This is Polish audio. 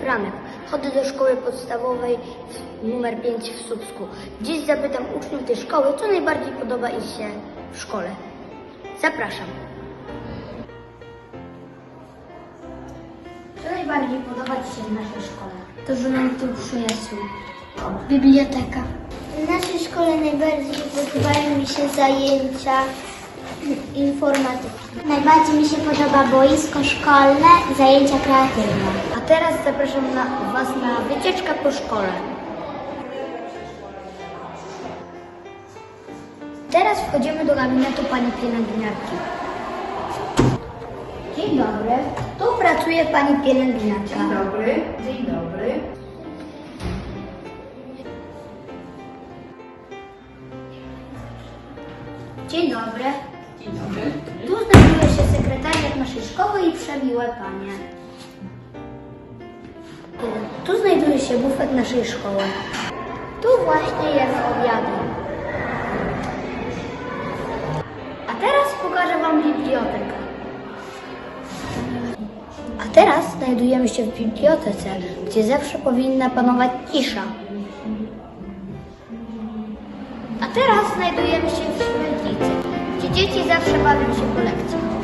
Franek. Chodzę do szkoły podstawowej numer 5 w Słupsku. Dziś zapytam uczniów tej szkoły, co najbardziej podoba im się w szkole. Zapraszam. Co najbardziej podoba Ci się w naszej szkole? To, że nam tu przyniosł. Biblioteka. W naszej szkole najbardziej podobają mi się zajęcia informatyki. Najbardziej mi się podoba boisko szkolne, zajęcia kreatywne. A teraz zapraszam na, Was na wycieczkę po szkole. Teraz wchodzimy do gabinetu pani pielęgniarki. Dzień dobry. Tu pracuje pani pielęgniarka. Dzień dobry, dzień dobry. Dzień dobry. Tu znajduje się sekretariat naszej szkoły i przemiłe panie. Tu znajduje się bufet naszej szkoły. Tu właśnie jest obiady. A teraz pokażę Wam bibliotekę. A teraz znajdujemy się w bibliotece, gdzie zawsze powinna panować cisza. A teraz znajdujemy się w śmietnicy, dzieci zawsze bawią się po lekcjach.